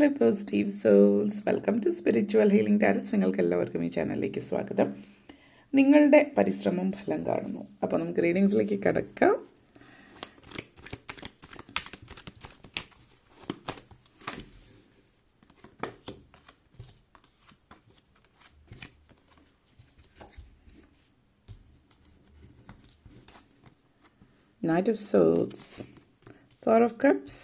Hello positive souls welcome to spiritual healing tarots നിങ്ങൾക്ക് എല്ലാവർക്കും ഈ ചാനലിലേക്ക് സ്വാഗതം. നിങ്ങളുടെ പരിശ്രമം ഫലം കാണുന്നു. അപ്പോൾ നമുക്ക് റീഡിങ്സിലേക്ക് കിടക്കാം. Knight of Swords, Four of Cups,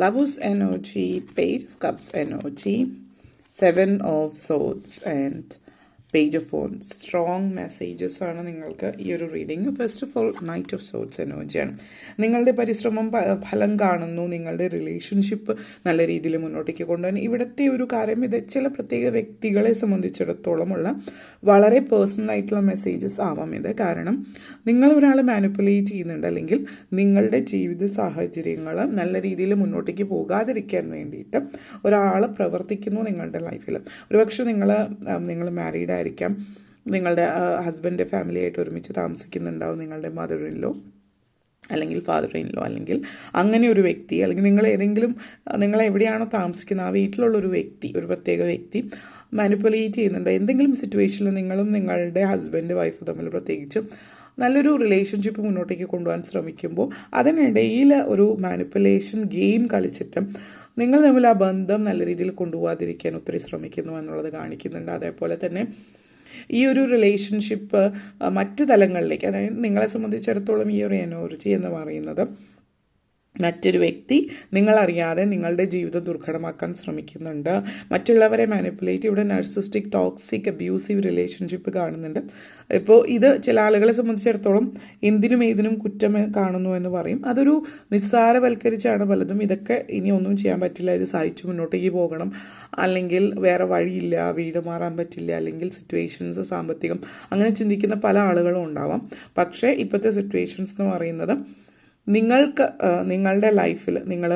Lovers energy, Page of Cups energy, Seven of Swords and page of phones strong messages ആണ് നിങ്ങൾക്ക് ഈ ഒരു reading first of all knight of swords എനർജിയാണ് നിങ്ങളുടെ പരിശ്രമം ഫലം കാണുന്നു. നിങ്ങളുടെ റിലേഷൻഷിപ്പ് നല്ല രീതിയിൽ മുന്നോട്ടേക്ക് കൊണ്ടുപോകാൻ ഇവിടുത്തെ ഒരു കാര്യം ഇത് ചില പ്രത്യേക വ്യക്തികളെ സംബന്ധിച്ചിടത്തോളമുള്ള വളരെ പേഴ്സണൽ ആയിട്ടുള്ള മെസ്സേജസ് ആവാം ഇത്. കാരണം നിങ്ങൾ ഒരാളെ മാനിപ്പുലേറ്റ് ചെയ്യുന്നുണ്ട് അല്ലെങ്കിൽ നിങ്ങളുടെ ജീവിത സാഹചര്യങ്ങൾ നല്ല രീതിയിൽ മുന്നോട്ടേക്ക് പോകാതിരിക്കാൻ വേണ്ടിയിട്ട് ഒരാൾ പ്രവർത്തിക്കുന്നു നിങ്ങളുടെ ലൈഫിൽ ഒരുപക്ഷെ നിങ്ങൾ നിങ്ങൾ മാരീഡ് ആയിരിക്കാം. നിങ്ങളുടെ ഹസ്ബൻഡ് ഫാമിലിയായിട്ട് ഒരുമിച്ച് താമസിക്കുന്നുണ്ടാവും നിങ്ങളുടെ മദർ ഇൻലോ അല്ലെങ്കിൽ ഫാദർ ഇൻലോ അല്ലെങ്കിൽ അങ്ങനെ ഒരു വ്യക്തി അല്ലെങ്കിൽ നിങ്ങൾ ഏതെങ്കിലും നിങ്ങൾ എവിടെയാണോ താമസിക്കുന്നത് ആ വീട്ടിലുള്ള ഒരു വ്യക്തി ഒരു പ്രത്യേക വ്യക്തി മാനിപ്പുലേറ്റ് ചെയ്യുന്നുണ്ട്. എന്തെങ്കിലും സിറ്റുവേഷനിൽ നിങ്ങളും നിങ്ങളുടെ ഹസ്ബൻഡ് വൈഫ് തമ്മിൽ പ്രത്യേകിച്ചും നല്ലൊരു റിലേഷൻഷിപ്പ് മുന്നോട്ടേക്ക് കൊണ്ടുപോകാൻ ശ്രമിക്കുമ്പോൾ അതിനിടയിൽ ഒരു മാനിപ്പുലേഷൻ ഗെയിം കളിച്ചിട്ട് നിങ്ങൾ തമ്മിൽ ആ ബന്ധം നല്ല രീതിയിൽ കൊണ്ടുപോകാതിരിക്കാൻ ഒത്തിരി ശ്രമിക്കുന്നു എന്നുള്ളത് കാണിക്കുന്നുണ്ട്. അതേപോലെ തന്നെ ഈ ഒരു റിലേഷൻഷിപ്പ് മറ്റ് തലങ്ങളിലേക്ക് അതായത് നിങ്ങളെ സംബന്ധിച്ചിടത്തോളം ഈ ഒരു എനർജി എന്ന് പറയുന്നത് മറ്റൊരു വ്യക്തി നിങ്ങളറിയാതെ നിങ്ങളുടെ ജീവിതം ദുർഘടമാക്കാൻ ശ്രമിക്കുന്നുണ്ട്. മറ്റുള്ളവരെ മാനിപ്പുലേറ്റ് ഇവിടെ നഴ്സിസ്റ്റിക് ടോക്സിക് അബ്യൂസീവ് റിലേഷൻഷിപ്പ് കാണുന്നുണ്ട്. ഇപ്പോൾ ഇത് ചില ആളുകളെ സംബന്ധിച്ചിടത്തോളം എന്തിനും ഏതിനും കുറ്റം കാണുന്നു എന്ന് പറയും. അതൊരു നിസ്സാരവൽക്കരിച്ചാണ് പലതും. ഇതൊക്കെ ഇനി ഒന്നും ചെയ്യാൻ പറ്റില്ല. ഇത് സഹിച്ചു മുന്നോട്ടേക്ക് പോകണം. അല്ലെങ്കിൽ വേറെ വഴിയില്ല. വീട് മാറാൻ പറ്റില്ല. അല്ലെങ്കിൽ സിറ്റുവേഷൻസ് സാമ്പത്തികം. അങ്ങനെ ചിന്തിക്കുന്ന പല ആളുകളും ഉണ്ടാവാം. പക്ഷേ ഇപ്പോഴത്തെ സിറ്റുവേഷൻസ് എന്ന് പറയുന്നത് നിങ്ങൾക്ക് നിങ്ങളുടെ ലൈഫിൽ നിങ്ങൾ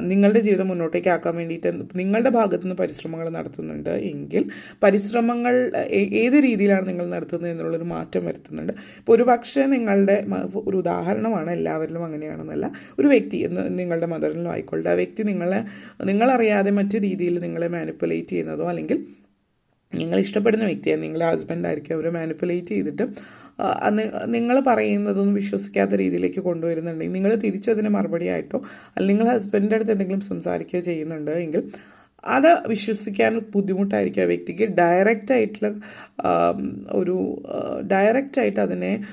നിങ്ങളുടെ ജീവിതം മുന്നോട്ടേക്ക് ആക്കാൻ വേണ്ടിയിട്ട് നിങ്ങളുടെ ഭാഗത്തുനിന്ന് പരിശ്രമങ്ങൾ നടത്തുന്നുണ്ട് എങ്കിൽ പരിശ്രമങ്ങൾ ഏത് രീതിയിലാണ് നിങ്ങൾ നടത്തുന്നത് എന്നുള്ളൊരു മാറ്റം വരുത്തുന്നുണ്ട്. ഇപ്പോൾ ഒരു പക്ഷേ നിങ്ങളുടെ ഒരു ഉദാഹരണമാണ് എല്ലാവരിലും അങ്ങനെയാണെന്നല്ല. ഒരു വ്യക്തി നിങ്ങളുടെ മദറിലും ആയിക്കോട്ടെ ആ വ്യക്തി നിങ്ങളെ നിങ്ങളറിയാതെ മറ്റു രീതിയിൽ നിങ്ങളെ മാനിപ്പുലേറ്റ് ചെയ്യുന്നതോ അല്ലെങ്കിൽ നിങ്ങൾ ഇഷ്ടപ്പെടുന്ന വ്യക്തിയാണ് നിങ്ങളുടെ ഹസ്ബൻഡായിരിക്കും അവരെ മാനിപ്പുലേറ്റ് ചെയ്തിട്ട് നിങ്ങൾ പറയുന്നതൊന്നും വിശ്വസിക്കാത്ത രീതിയിലേക്ക് കൊണ്ടുവരുന്നുണ്ടെങ്കിൽ നിങ്ങൾ തിരിച്ചതിന് മറുപടി ആയിട്ടോ അല്ലെങ്കിൽ നിങ്ങൾ ഹസ്ബൻഡിന്റെ അടുത്ത് എന്തെങ്കിലും സംസാരിക്കുകയോ ചെയ്യുന്നുണ്ട് എങ്കിൽ അത് വിശ്വസിക്കാൻ ബുദ്ധിമുട്ടായിരിക്കും ആ വ്യക്തിക്ക്. ഡയറക്റ്റായിട്ടുള്ള ഒരു ഡയറക്റ്റായിട്ട് അതിനെ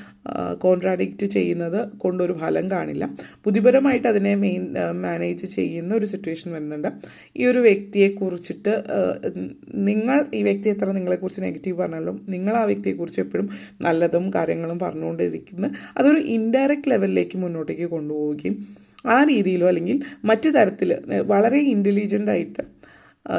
കോൺട്രാഡിക്റ്റ് ചെയ്യുന്നത് കൊണ്ടൊരു ഫലം കാണില്ല. ബുദ്ധിപരമായിട്ട് അതിനെ മെയിൻ മാനേജ് ചെയ്യുന്ന ഒരു സിറ്റുവേഷൻ വരുന്നുണ്ട്. ഈ ഒരു വ്യക്തിയെ കുറിച്ചിട്ട് നിങ്ങൾ ഈ വ്യക്തി എത്ര നിങ്ങളെക്കുറിച്ച് നെഗറ്റീവ് പറഞ്ഞാലും നിങ്ങൾ ആ വ്യക്തിയെക്കുറിച്ച് എപ്പോഴും നല്ലതും കാര്യങ്ങളും പറഞ്ഞുകൊണ്ടിരിക്കുന്ന. അതൊരു ഇൻഡയറക്റ്റ് ലെവലിലേക്ക് മുന്നോട്ടേക്ക് കൊണ്ടുപോവുകയും ആ രീതിയിലോ അല്ലെങ്കിൽ മറ്റു തരത്തിൽ വളരെ ഇന്റലിജന്റ് ആയിട്ട്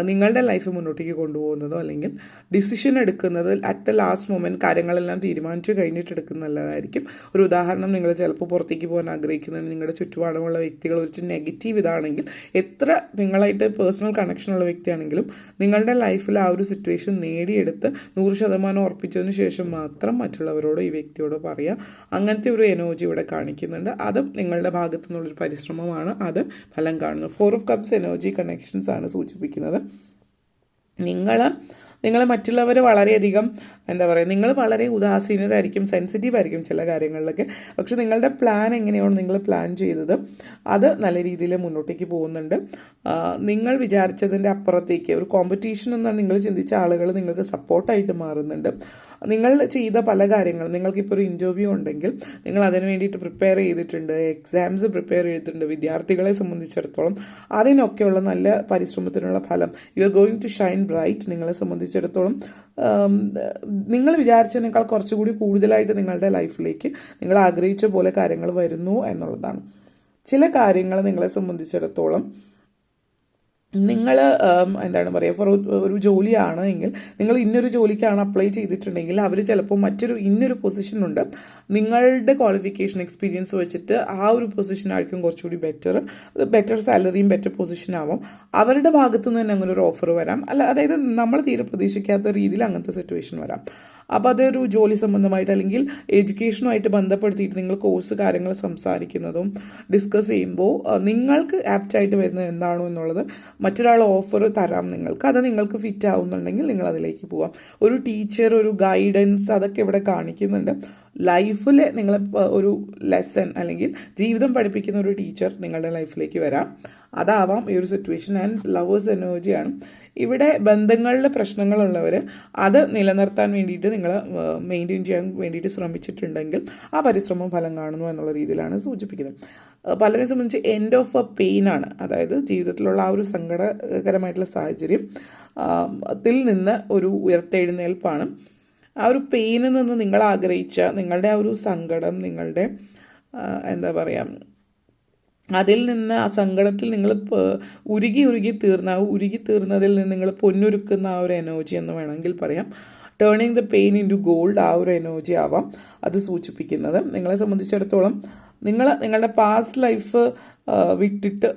നിങ്ങളുടെ ലൈഫ് മുന്നോട്ടേക്ക് കൊണ്ടുപോകുന്നതോ അല്ലെങ്കിൽ ഡിസിഷൻ എടുക്കുന്നത് അറ്റ് ദ ലാസ്റ്റ് മൊമെന്റ് കാര്യങ്ങളെല്ലാം തീരുമാനിച്ചു കഴിഞ്ഞിട്ട് എടുക്കുന്നതായിരിക്കും ഒരു ഉദാഹരണം നിങ്ങൾ ചിലപ്പോൾ പുറത്തേക്ക് പോകാൻ ആഗ്രഹിക്കുന്നത് നിങ്ങളുടെ ചുറ്റുപാടുമുള്ള വ്യക്തികൾ ഒരു നെഗറ്റീവ് ഇതാണെങ്കിൽ എത്ര നിങ്ങളായിട്ട് പേഴ്സണൽ കണക്ഷനുള്ള വ്യക്തിയാണെങ്കിലും നിങ്ങളുടെ ലൈഫിൽ ആ ഒരു സിറ്റുവേഷൻ നേടിയെടുത്ത് നൂറ് ശതമാനം ഉറപ്പിച്ചതിന് ശേഷം മാത്രം മറ്റുള്ളവരോട് ഈ വ്യക്തിയോടോ പറയുക അങ്ങനത്തെ ഒരു എനർജി ഇവിടെ കാണിക്കുന്നുണ്ട്. അതും നിങ്ങളുടെ ഭാഗത്തു നിന്നുള്ളൊരു പരിശ്രമമാണ്. അത് ഫലം കാണുന്നത് four of cups energy connections ആണ് സൂചിപ്പിക്കുന്നത്. നിങ്ങൾ നിങ്ങൾ മറ്റുള്ളവർ വളരെയധികം എന്താ പറയുക നിങ്ങൾ വളരെ ഉദാസീനരായിരിക്കും സെൻസിറ്റീവ് ആയിരിക്കും ചില കാര്യങ്ങളിലൊക്കെ. പക്ഷെ നിങ്ങളുടെ പ്ലാൻ എങ്ങനെയാണ് നിങ്ങൾ പ്ലാൻ ചെയ്തത്? അത് നല്ല രീതിയിൽ മുന്നോട്ടേക്ക് പോകുന്നുണ്ട്. നിങ്ങൾ വിചാരിച്ചതിന്റെ അപ്പുറത്തേക്ക് ഒരു കോമ്പറ്റീഷൻ എന്നാണ് നിങ്ങൾ ചിന്തിച്ച ആളുകൾ നിങ്ങൾക്ക് സപ്പോർട്ടായിട്ട് മാറുന്നുണ്ട്. നിങ്ങൾ ചെയ്ത പല കാര്യങ്ങളും നിങ്ങൾക്കിപ്പോൾ ഒരു ഇന്റർവ്യൂ ഉണ്ടെങ്കിൽ നിങ്ങൾ അതിന് വേണ്ടിയിട്ട് പ്രിപ്പയർ ചെയ്തിട്ടുണ്ട് എക്സാംസ് പ്രിപ്പയർ ചെയ്തിട്ടുണ്ട് വിദ്യാർത്ഥികളെ സംബന്ധിച്ചിടത്തോളം. അതിനൊക്കെയുള്ള നല്ല പരിശ്രമത്തിനുള്ള ഫലം. You are going to shine bright നിങ്ങളെ സംബന്ധിച്ചിടത്തോളം നിങ്ങൾ വിചാരിച്ചതിനേക്കാൾ കുറച്ചുകൂടി കൂടുതലായിട്ട് നിങ്ങളുടെ ലൈഫിലേക്ക് നിങ്ങൾ ആഗ്രഹിച്ച പോലെ കാര്യങ്ങൾ വരുന്നു എന്നുള്ളതാണ്. ചില കാര്യങ്ങൾ നിങ്ങളെ സംബന്ധിച്ചിടത്തോളം നിങ്ങൾ എന്താണ് പറയുക ഫോർ ഒരു ജോലിയാണ് എങ്കിൽ നിങ്ങൾ ഇന്നൊരു ജോലിക്കാണ് അപ്ലൈ ചെയ്തിട്ടുണ്ടെങ്കിൽ അവർ ചിലപ്പോൾ മറ്റൊരു ഇന്നൊരു പൊസിഷനുണ്ട് നിങ്ങളുടെ ക്വാളിഫിക്കേഷൻ എക്സ്പീരിയൻസ് വെച്ചിട്ട് ആ ഒരു പൊസിഷനായിരിക്കും കുറച്ചുകൂടി ബെറ്റർ ബെറ്റർ സാലറിയും ബെറ്റർ പൊസിഷനാവും അവരുടെ ഭാഗത്തു നിന്ന് തന്നെ അങ്ങനെ ഒരു ഓഫർ വരാം. അല്ല അതായത് നമ്മൾ തീരെ പ്രതീക്ഷിക്കാത്ത രീതിയിൽ അങ്ങനത്തെ സിറ്റുവേഷൻ വരാം. അപ്പോൾ അതൊരു ജോലി സംബന്ധമായിട്ട് അല്ലെങ്കിൽ എഡ്യൂക്കേഷനുമായിട്ട് ബന്ധപ്പെടുത്തിയിട്ട് നിങ്ങൾ കോഴ്സ് കാര്യങ്ങൾ സംസാരിക്കുന്നതും ഡിസ്കസ് ചെയ്യുമ്പോൾ നിങ്ങൾക്ക് ആപ്റ്റായിട്ട് വരുന്നത് എന്താണോ എന്നുള്ളത് മറ്റൊരാൾ ഓഫർ തരാം നിങ്ങൾക്ക്. അത് നിങ്ങൾക്ക് ഫിറ്റ് ആവുന്നുണ്ടെങ്കിൽ നിങ്ങൾ അതിലേക്ക് പോവാം. ഒരു ടീച്ചർ ഒരു ഗൈഡൻസ് അതൊക്കെ ഇവിടെ കാണിക്കുന്നുണ്ട്. ലൈഫിലെ നിങ്ങളെ ഒരു ലെസൺ അല്ലെങ്കിൽ ജീവിതം പഠിപ്പിക്കുന്ന ഒരു ടീച്ചർ നിങ്ങളുടെ ലൈഫിലേക്ക് വരാം. അതാവാം ഈ ഒരു സിറ്റുവേഷൻ ആൻഡ് ലവേഴ്സ് എനർജിയാണ് ഇവിടെ ബന്ധങ്ങളിലെ പ്രശ്നങ്ങളുള്ളവർ അത് നിലനിർത്താൻ വേണ്ടിയിട്ട് നിങ്ങൾ മെയിന്റെയിൻ ചെയ്യാൻ വേണ്ടിയിട്ട് ശ്രമിച്ചിട്ടുണ്ടെങ്കിൽ ആ പരിശ്രമം ഫലം കാണുന്നു എന്നുള്ള രീതിയിലാണ് സൂചിപ്പിക്കുന്നത്. പലരെ സംബന്ധിച്ച് എൻഡ് ഓഫ് എ പെയിൻ ആണ്. അതായത് ജീവിതത്തിലുള്ള ആ ഒരു സങ്കടകരമായിട്ടുള്ള സാഹചര്യം ത്തിൽ നിന്ന് ഒരു ഉയർത്തെഴുന്നേൽപ്പാണ്. ആ ഒരു പെയിനിൽ നിന്ന് നിങ്ങൾ ആഗ്രഹിച്ച നിങ്ങളുടെ ആ ഒരു സങ്കടം നിങ്ങളുടെ എന്താ പറയുക അതിൽ നിന്ന് ആ സങ്കടത്തിൽ നിങ്ങൾ ഉരുകി ഉരുകി തീർന്ന ആ ഉരുകി തീർന്നതിൽ നിന്ന് നിങ്ങൾ പൊന്നൊരുക്കുന്ന ആ ഒരു എനർജി എന്ന് വേണമെങ്കിൽ പറയാം. Turning the pain into gold ആ ഒരു എനർജി ആവാം. അത് സൂചിപ്പിക്കുന്നത് നിങ്ങളെ സംബന്ധിച്ചിടത്തോളം നിങ്ങൾ നിങ്ങളുടെ പാസ്റ്റ് ലൈഫ് വിട്ടിട്ട്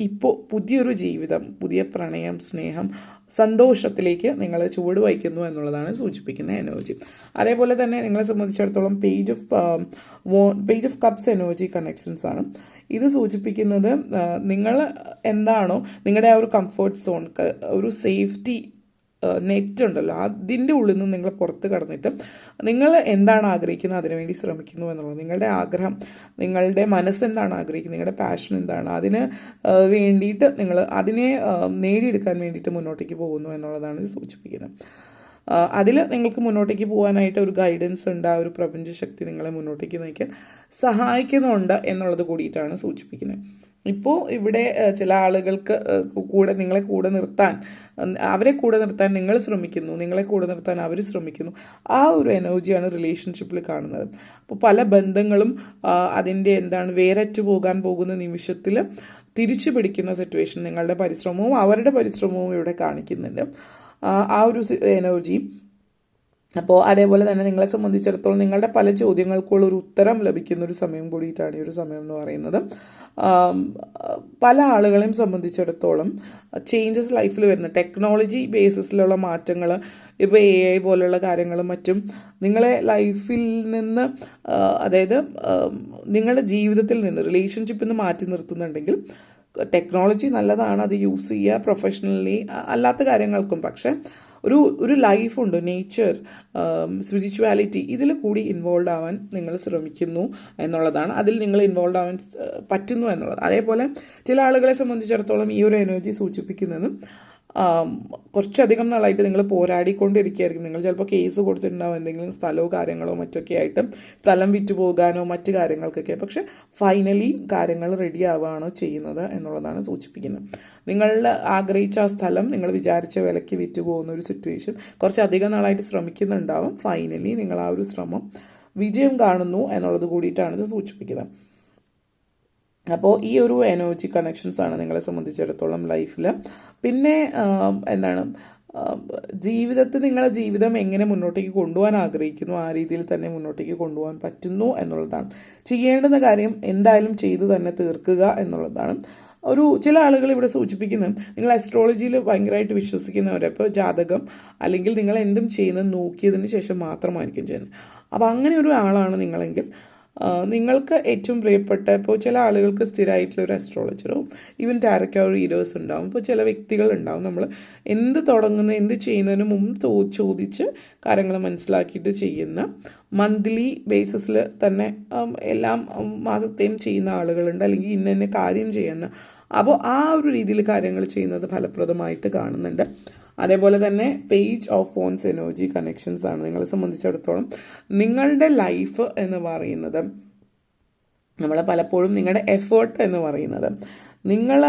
ഇപ്പോൾ പുതിയൊരു ജീവിതം പുതിയ പ്രണയം സ്നേഹം സന്തോഷത്തിലേക്ക് നിങ്ങൾ ചുവട് വയ്ക്കുന്നു എന്നുള്ളതാണ് സൂചിപ്പിക്കുന്ന എനർജി. അതേപോലെ തന്നെ നിങ്ങളെ സംബന്ധിച്ചിടത്തോളം page of page of cups energy connections ആണ്. ഇത് സൂചിപ്പിക്കുന്നത് നിങ്ങൾ എന്താണോ നിങ്ങളുടെ ആ ഒരു കംഫർട്ട് സോൺ ഒരു സേഫ്റ്റി നെറ്റ് ഉണ്ടല്ലോ അതിന്റെ ഉള്ളിൽ നിന്ന് നിങ്ങൾ പുറത്ത് കടന്നിട്ട് നിങ്ങൾ എന്താണ് ആഗ്രഹിക്കുന്നത് അതിനുവേണ്ടി ശ്രമിക്കുന്നു എന്നുള്ളത്. നിങ്ങളുടെ ആഗ്രഹം നിങ്ങളുടെ മനസ്സെന്താണ് ആഗ്രഹിക്കുന്നത് നിങ്ങളുടെ പാഷൻ എന്താണ് അതിന് വേണ്ടിയിട്ട് നിങ്ങൾ അതിനെ നേടിയെടുക്കാൻ വേണ്ടിയിട്ട് മുന്നോട്ടേക്ക് പോകുന്നു എന്നുള്ളതാണ് ഇത് സൂചിപ്പിക്കുന്നത്. അതിൽ നിങ്ങൾക്ക് മുന്നോട്ടേക്ക് പോകാനായിട്ട് ഒരു ഗൈഡൻസ് ഉണ്ട് ആ ഒരു പ്രപഞ്ചശക്തി നിങ്ങളെ മുന്നോട്ടേക്ക് നയിക്കാൻ സഹായിക്കുന്നുണ്ട് എന്നുള്ളത് കൂടിയിട്ടാണ് സൂചിപ്പിക്കുന്നത്. ഇപ്പോൾ ഇവിടെ ചില ആളുകൾക്ക് കൂടെ നിങ്ങളെ കൂടെ നിർത്താൻ അവരെ കൂടെ നിർത്താൻ നിങ്ങൾ ശ്രമിക്കുന്നു നിങ്ങളെ കൂടെ നിർത്താൻ അവർ ശ്രമിക്കുന്നു. ആ ഒരു എനർജിയാണ് റിലേഷൻഷിപ്പിൽ കാണുന്നത്. അപ്പോൾ പല ബന്ധങ്ങളും അതിന്റെ എന്താണ് വേരറ്റ് പോകാൻ പോകുന്ന നിമിഷത്തിൽ തിരിച്ചു പിടിക്കുന്ന സിറ്റുവേഷൻ നിങ്ങളുടെ പരിശ്രമവും അവരുടെ പരിശ്രമവും ഇവിടെ കാണിക്കുന്നുണ്ട്. ആ, ഒരു എനർജി അപ്പോൾ അതേപോലെ തന്നെ നിങ്ങളെ സംബന്ധിച്ചിടത്തോളം നിങ്ങളുടെ പല ചോദ്യങ്ങൾക്കുള്ള ഒരു ഉത്തരം ലഭിക്കുന്ന ഒരു സമയം കൂടിയിട്ടാണ് ഈ ഒരു സമയം എന്ന് പറയുന്നത്. പല ആളുകളെയും സംബന്ധിച്ചിടത്തോളം ചേഞ്ചസ് ലൈഫിൽ വരുന്ന ടെക്നോളജി ബേസിസിലുള്ള മാറ്റങ്ങൾ ഇപ്പോൾ എ ഐ പോലുള്ള കാര്യങ്ങളും മറ്റും നിങ്ങളെ ലൈഫിൽ നിന്ന് അതായത് നിങ്ങളുടെ ജീവിതത്തിൽ നിന്ന് റിലേഷൻഷിപ്പിൽ നിന്ന് മാറ്റി നിർത്തുന്നുണ്ടെങ്കിൽ ടെക്നോളജി നല്ലതാണ് അത് യൂസ് ചെയ്യുക പ്രൊഫഷണലി അല്ലാത്ത കാര്യങ്ങൾക്കും. പക്ഷെ ഒരു ഒരു ലൈഫുണ്ട് നേച്ചർ സ്പിരിച്വാലിറ്റി ഇതിൽ കൂടി ഇൻവോൾവ് ആവാൻ നിങ്ങൾ ശ്രമിക്കുന്നു എന്നുള്ളതാണ്. അതിൽ നിങ്ങൾ ഇൻവോൾവ് ആവാൻ പറ്റുന്നു എന്നുള്ളത്. അതേപോലെ ചില ആളുകളെ സംബന്ധിച്ചിടത്തോളം ഈ ഒരു എനർജി സൂചിപ്പിക്കുന്നതും കുറച്ചധികം നാളായിട്ട് നിങ്ങൾ പോരാടിക്കൊണ്ടിരിക്കുകയായിരിക്കും. നിങ്ങൾ ചിലപ്പോൾ കേസ് കൊടുത്തിട്ടുണ്ടാവും എന്തെങ്കിലും സ്ഥലമോ കാര്യങ്ങളോ മറ്റൊക്കെ ആയിട്ട് സ്ഥലം വിറ്റുപോകാനോ മറ്റു കാര്യങ്ങൾക്കൊക്കെ. പക്ഷെ ഫൈനലി കാര്യങ്ങൾ റെഡി ആവുകയാണോ ചെയ്യുന്നത് എന്നുള്ളതാണ് സൂചിപ്പിക്കുന്നത്. നിങ്ങൾ ആഗ്രഹിച്ച ആ സ്ഥലം നിങ്ങൾ വിചാരിച്ച വിലയ്ക്ക് വിറ്റ് പോകുന്ന ഒരു സിറ്റുവേഷൻ കുറച്ചധികം നാളായിട്ട് ശ്രമിക്കുന്നുണ്ടാവും. ഫൈനലി നിങ്ങൾ ആ ഒരു ശ്രമം വിജയം കാണുന്നു എന്നുള്ളത് കൂടിയിട്ടാണ് ഇത് സൂചിപ്പിക്കുന്നത്. അപ്പോൾ ഈ ഒരു എനർജി കണക്ഷൻസ് ആണ് നിങ്ങളെ സംബന്ധിച്ചിടത്തോളം ലൈഫിൽ പിന്നെ എന്താണ് ജീവിതത്തിൽ നിങ്ങളെ ജീവിതം എങ്ങനെ മുന്നോട്ടേക്ക് കൊണ്ടുപോകാൻ ആഗ്രഹിക്കുന്നു ആ രീതിയിൽ തന്നെ മുന്നോട്ടേക്ക് കൊണ്ടുപോകാൻ പറ്റുന്നു എന്നുള്ളതാണ്. ചെയ്യേണ്ടുന്ന കാര്യം എന്തായാലും ചെയ്തു തന്നെ തീർക്കുക എന്നുള്ളതാണ്. ഒരു ചില ആളുകൾ ഇവിടെ സൂചിപ്പിക്കുന്നത് നിങ്ങൾ അസ്ട്രോളജിയിൽ ഭയങ്കരമായിട്ട് വിശ്വസിക്കുന്നവരെ. ഇപ്പോൾ ജാതകം അല്ലെങ്കിൽ നിങ്ങൾ എന്തും ചെയ്യുന്നത് നോക്കിയതിന് ശേഷം മാത്രമായിരിക്കും ചെയ്യുന്നത്. അപ്പോൾ അങ്ങനെ ഒരു ആളാണ് നിങ്ങളെങ്കിൽ നിങ്ങൾക്ക് ഏറ്റവും പ്രിയപ്പെട്ട ഇപ്പോൾ ചില ആളുകൾക്ക് സ്ഥിരമായിട്ടുള്ള ഒരു അസ്ട്രോളജറോ ഈവൻ ടാരക്കോ റീഡേഴ്സ് ഉണ്ടാവും. ഇപ്പോൾ ചില വ്യക്തികൾ ഉണ്ടാവും. നമ്മൾ എന്ത് തുടങ്ങുന്ന എന്ത് ചെയ്യുന്നതിന് മുമ്പ് ചോദിച്ച് കാര്യങ്ങൾ മനസ്സിലാക്കിയിട്ട് ചെയ്യുന്ന മന്ത്ലി ബേസിസിൽ തന്നെ എല്ലാം മാസത്തെയും ചെയ്യുന്ന ആളുകളുണ്ട് അല്ലെങ്കിൽ ഇന്ന കാര്യം ചെയ്യുന്ന. അപ്പോൾ ആ ഒരു രീതിയിൽ കാര്യങ്ങൾ ചെയ്യുന്നത് ഫലപ്രദമായിട്ട് കാണുന്നുണ്ട്. അതേപോലെ തന്നെ page of phones energy connections ആണ് നിങ്ങളെ സംബന്ധിച്ചിടത്തോളം. നിങ്ങളുടെ ലൈഫ് എന്ന് പറയുന്നത് നമ്മൾ പലപ്പോഴും നിങ്ങളുടെ എഫേർട്ട് എന്ന് പറയുന്നത്. നിങ്ങൾ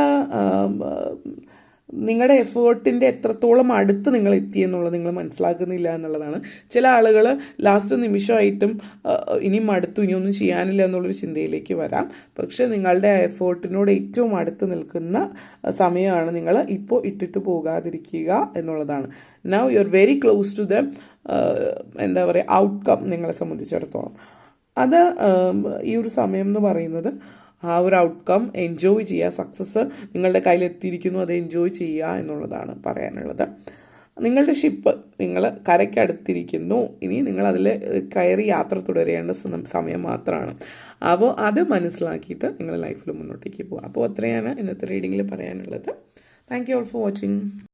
നിങ്ങളുടെ എഫേർട്ടിന്റെ എത്രത്തോളം അടുത്ത് നിങ്ങൾ എത്തി എന്നുള്ളത് നിങ്ങൾ മനസ്സിലാക്കുന്നില്ല എന്നുള്ളതാണ്. ചില ആളുകൾ ലാസ്റ്റ് നിമിഷമായിട്ടും ഇനി മടുത്തു ഇനിയൊന്നും ചെയ്യാനില്ല എന്നുള്ളൊരു ചിന്തയിലേക്ക് വരാം. പക്ഷെ നിങ്ങളുടെ എഫേർട്ടിനോട് ഏറ്റവും അടുത്ത് നിൽക്കുന്ന സമയമാണ് നിങ്ങൾ ഇപ്പോൾ ഇട്ടിട്ട് പോകാതിരിക്കുക എന്നുള്ളതാണ്. Now you are very close to the എന്താ പറയുക ഔട്ട്കം നിങ്ങളെ സംബന്ധിച്ചിടത്തോളം. അത് ഈ ഒരു സമയം എന്ന് പറയുന്നത് ആ ഒരു ഔട്ട്കം എൻജോയ് ചെയ്യുക സക്സസ് നിങ്ങളുടെ കയ്യിൽ എത്തിയിരിക്കുന്നു അത് എൻജോയ് ചെയ്യുക എന്നുള്ളതാണ് പറയാനുള്ളത്. നിങ്ങളുടെ ഷിപ്പ് നിങ്ങൾ കരയ്ക്കടുത്തിരിക്കുന്നു. ഇനി നിങ്ങൾ അതിൽ കയറി യാത്ര തുടരേണ്ട സമയം മാത്രമാണ്. അപ്പോൾ അത് മനസ്സിലാക്കിയിട്ട് നിങ്ങൾ ലൈഫിൽ മുന്നോട്ടേക്ക് പോകുക അപ്പോൾ അത്രയാണ് ഇന്നത്തെ റീഡിങ്ങിൽ പറയാനുള്ളത്. Thank you all for watching